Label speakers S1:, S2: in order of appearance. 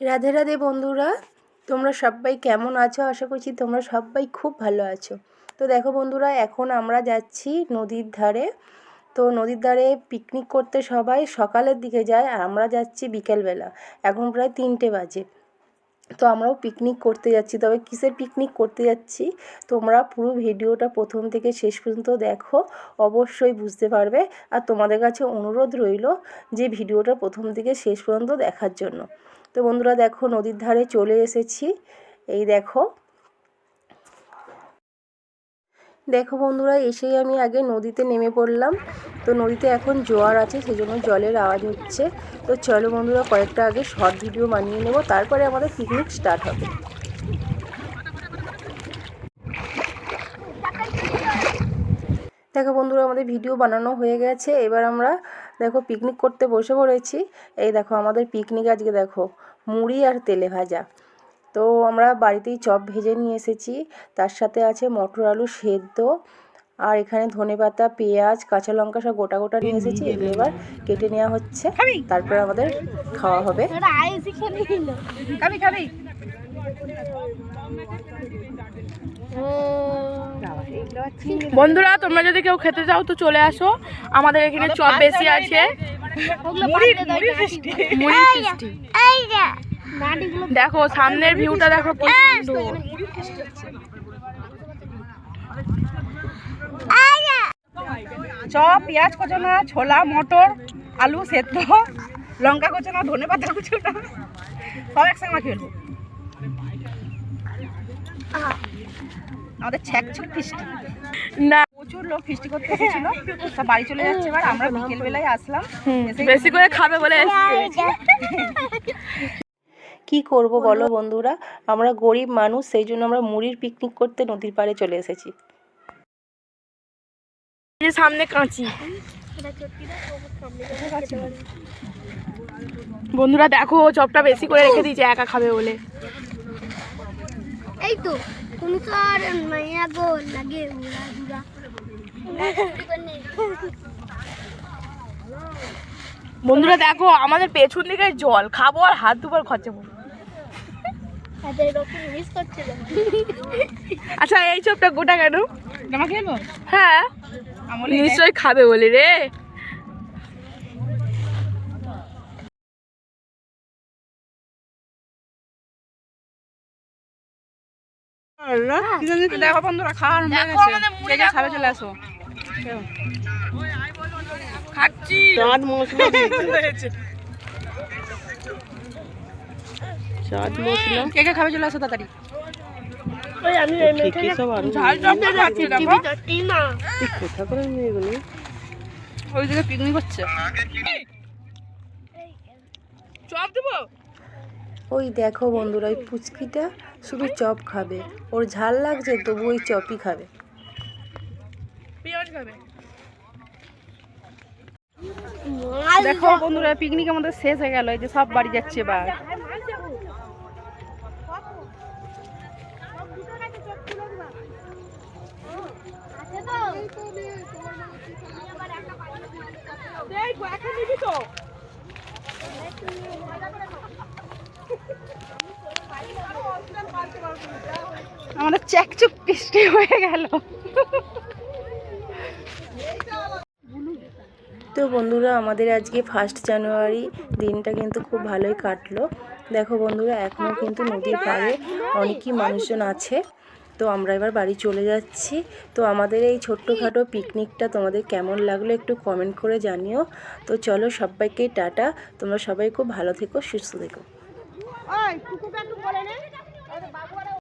S1: রাধে রাধে বন্ধুরা, তোমরা সবাই কেমন আছো? আশা করছি তোমরা সবাই খুব ভালো আছো। তো দেখো বন্ধুরা, এখন আমরা যাচ্ছি নদীর ধারে। তো নদীর ধারে পিকনিক করতে সবাই সকালের দিকে যায়, আর আমরা যাচ্ছি বিকেলবেলা। এখন প্রায় তিনটে বাজে। তো আমরাও পিকনিক করতে যাচ্ছি। তবে কিসের পিকনিক করতে যাচ্ছি? তোমরা পুরো ভিডিওটা প্রথম থেকে শেষ পর্যন্ত দেখো, অবশ্যই বুঝতে পারবে। আর তোমাদের কাছে অনুরোধ রইল যে ভিডিওটা প্রথম থেকে শেষ পর্যন্ত দেখার জন্য। তো বন্ধুরা দেখো নদীর ধারে চলে এসেছি। এই দেখো। দেখো বন্ধুরা, এসেই আমি আগে নদীতে নেমে পড়লাম। তো নদীতে এখন জোয়ার আছে সেই জন্য জলের আওয়াজ হচ্ছে। তো চলো বন্ধুরা, কয়েকটা আগে শর্ট ভিডিও বানিয়ে নেব, তারপরে আমাদের পিকনিক স্টার্ট হবে। দেখো বন্ধুরা, আমাদের ভিডিও বানানো হয়ে গেছে। এবার আমরা দেখো পিকনিক করতে বসে পড়েছি। এই দেখো আমাদের পিকনিক আজকে দেখো মুড়ি আর তেলে ভাজা। তো আমরা বাড়িতেই চপ ভেজে নিয়ে এসেছি তার সাথে আছে মটর আলু সেদ্ধ আর এখানে ধনেপাতা পেঁয়াজ কাঁচা লঙ্কা সব গোটা গোটা নিয়ে এসেছি এগুলো এবার কেটে নেওয়া হচ্ছে। তারপরে আমাদের খাওয়া হবে।
S2: খাবি খাবি। বন্ধুরা তোমরা যদি কেউ খেতে চাও তো চলে আসো। আমাদের এখানে চপ বেশি আছে। দেখো সামনের ভিউটা দেখো চপ পেঁয়াজ কচনা ছোলা মটর আলু সেদ্ধ লঙ্কা কচনা ধনে পাতা কচনা সব একসঙ্গে মাখিয়ে ফেলব আমাদের ছ্যাক ছুক ফিস্টি না। প্রচুর লোক ফিস্টি করতে এসেছিল। সব বাড়ি চলে যাচ্ছে এবার আমরা বিকেল বেলায় আসলাম
S3: বেশি করে খাবে বলে
S1: কি করব বলো বন্ধুরা? আমরা গরিব মানুষ সেই জন্য আমরা মুড়ির পিকনিক করতে নদীর পাড়ে চলে এসেছি।
S3: যে সামনে কাঁচি। বন্ধুরা দেখো চপটা বেশি করে রেখে দিয়েছে একা খাবে বলে।
S4: এই তো। তুমি তো আর মাইয়া গো লাগে
S3: বন্ধুরা দেখো আমাদের পেছন দিকে জল। খাব আর হাত দুবার খরচা করব
S4: তাদের রকম মিস করছিল
S3: আচ্ছা এই সবটা গোটা কেন? হ্যাঁ।
S2: আমলি
S3: নিশ্চয়ই খাবে বলে রে।
S2: দেখো বন্ধুরা খাওয়ার হয়ে গেছে কে কে খাবে চলে আসো।
S3: খাচ্ছি।
S5: চাঁদ মশলা চাঁদ মশলা?
S2: কে কে খাবে চলে আসো তাড়াতাড়ি।
S4: ওই
S2: দিকে পিকনিক হচ্ছে। চপ দেবো?
S1: ওই দেখো বন্ধুরা ওই পুচকিটা শুধু চপ খাবে। ওর ঝাল লাগছে তবু ওই চপই খাবে।
S3: খাবে
S2: দেখো বন্ধুরা পিকনিক আমাদের শেষ হয়ে গেল এই যে সব বাড়ি যাচ্ছে এবার। আমাদের চ্যাকচুক পিস্টি হয়ে গেল।
S1: তো বন্ধুরা, আমাদের আজকে ফার্স্ট জানুয়ারি দিনটা কিন্তু খুব ভালোই কাটলো। দেখো বন্ধুরা এখনও কিন্তু নদীর পাড়ে অনেকই মানুষজন আছে। তো আমরা এবার বাড়ি চলে যাচ্ছি। তো আমাদের এই ছোট্টখাটো পিকনিকটা তোমাদের কেমন লাগল একটু কমেন্ট করে জানিও। তো চলো সবাইকে টাটা। তোমরা সবাই খুব ভালো থেকো, সুস্থ থেকো।
S4: ওই কুকুরটা একটু বলে নে।